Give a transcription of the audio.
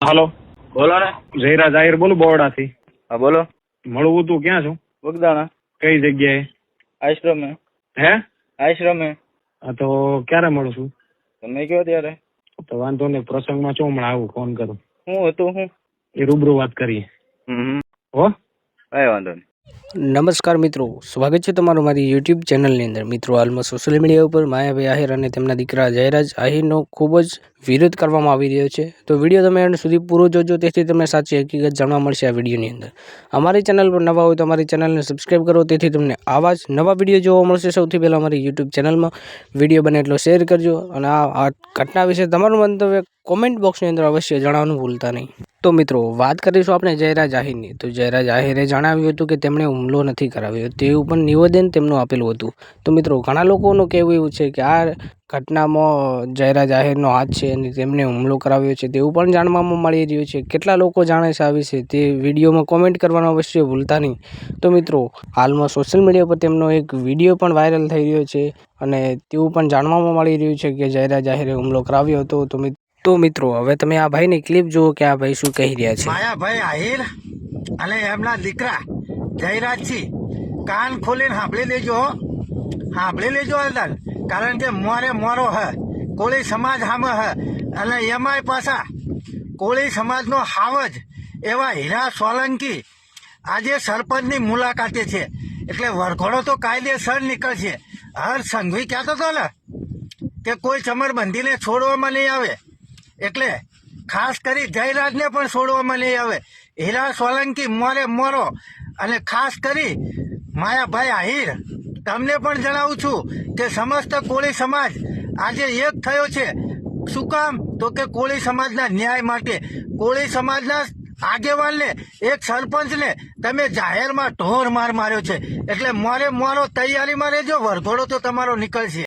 હાલો. બોલો ને. જયરાજ આહિર બોલું બોરડાથી હા બોલો. મળવું તું ક્યાં છું? બગદાણા. કઈ જગ્યાએ? આશ્રમે. હે? આશ્રમે. હા તો ક્યારે મળું છું? તમે કયો ત્યારે? તો વાંધો નહીં પ્રસંગમાં છો હમણાં આવું ફોન કરું. હું હતું હું? એ રૂબરૂ વાત કરીએ. હમ. હો? કઈ વાંધો નહીં. નમસ્કાર મિત્રો સ્વાગત છે તમારું મારી યુટ્યુબ ચેનલની અંદર. મિત્રો હાલમાં સોશિયલ મીડિયા ઉપર માયાભાઈ આહિર અને તેમના દીકરા જયરાજ આહિરનો ખૂબ જ વિરોધ કરવામાં આવી રહ્યો છે. તો વીડિયો તમે એન્ડ સુધી પૂરો જોજો, તેથી તમને સાચી હકીકત જાણવા મળશે આ વિડીયોની અંદર. અમારી ચેનલ પર નવા હોય તો અમારી ચેનલને સબસ્ક્રાઈબ કરો, તેથી તમને આવા જ નવા વીડિયો જોવા મળશે. સૌથી પહેલાં અમારી યુટ્યુબ ચેનલમાં વીડિયો બને એટલો શેર કરજો અને આ ઘટના વિશે તમારું મંતવ્ય કોમેન્ટ બોક્સની અંદર અવશ્ય જણાવવાનું ભૂલતા નહીં. તો મિત્રો, વાત કરીશું આપણે જયરા જાહિરની તો જયરા આહિરે જણાવ્યું હતું કે તેમણે હુમલો નથી કરાવ્યો. તેવું પણ નિવેદન તેમનું આપેલું હતું. તો મિત્રો, ઘણા લોકોનું કહેવું એવું છે કે આ ઘટનામાં જયરાજ જાહેરનો હાથ છે અને તેમને હુમલો કરાવ્યો છે તેવું પણ જાણવામાં મળી રહ્યું છે. કેટલા લોકો જાણે છે આ વિશે તે વિડીયોમાં કોમેન્ટ કરવાનું અવશ્ય ભૂલતા નહીં. તો મિત્રો, હાલમાં સોશિયલ મીડિયા પર તેમનો એક વીડિયો પણ વાયરલ થઈ રહ્યો છે અને તેવું પણ જાણવામાં મળી રહ્યું છે કે જયરાજ જાહેરે હુમલો કરાવ્યો હતો. તો તો મિત્રો, હવે તમે આ ભાઈની ક્લિપ જુઓ કે આ ભાઈ શું કહી રહ્યા છે. માયાભાઈ આહિર અને એમના દીકરા જયરાજસિંહ કાન ખોલીને સાંભળી લેજો. સાંભળી લેજો અલદાન કારણ કે મોરે મોરો હ, કોળી સમાજ હામે હ, અને એમાંય પાછા કોળી સમાજનો હાવજ એવા હીરા સોલંકી આજે સરપંચની મુલાકાતે છે. એટલે વરઘોડો તો કાયદેસર નીકળશે. હર સંઘવી કહેતો હતો ને કે કોઈ ચમરબંધીને છોડવામાં નહીં આવે. એટલે ખાસ કરી જયરાજને પણ છોડવામાં નહીં આવે. હીરા સોલંકી મોરે મોરો અને ખાસ કરી માયાભાઈ આહિર તમને પણ જણાવું છું કે સમસ્ત કોળી સમાજ આજે એક થયો છે. શું કામ? તો કે કોળી સમાજના ન્યાય માટે. કોળી સમાજના આગેવાનને, એક સરપંચને તમે જાહેરમાં ઢોર માર માર્યો છે. એટલે મારે, મારો તૈયારીમાં રહેજો. વરઘોડો તો તમારો નીકળશે.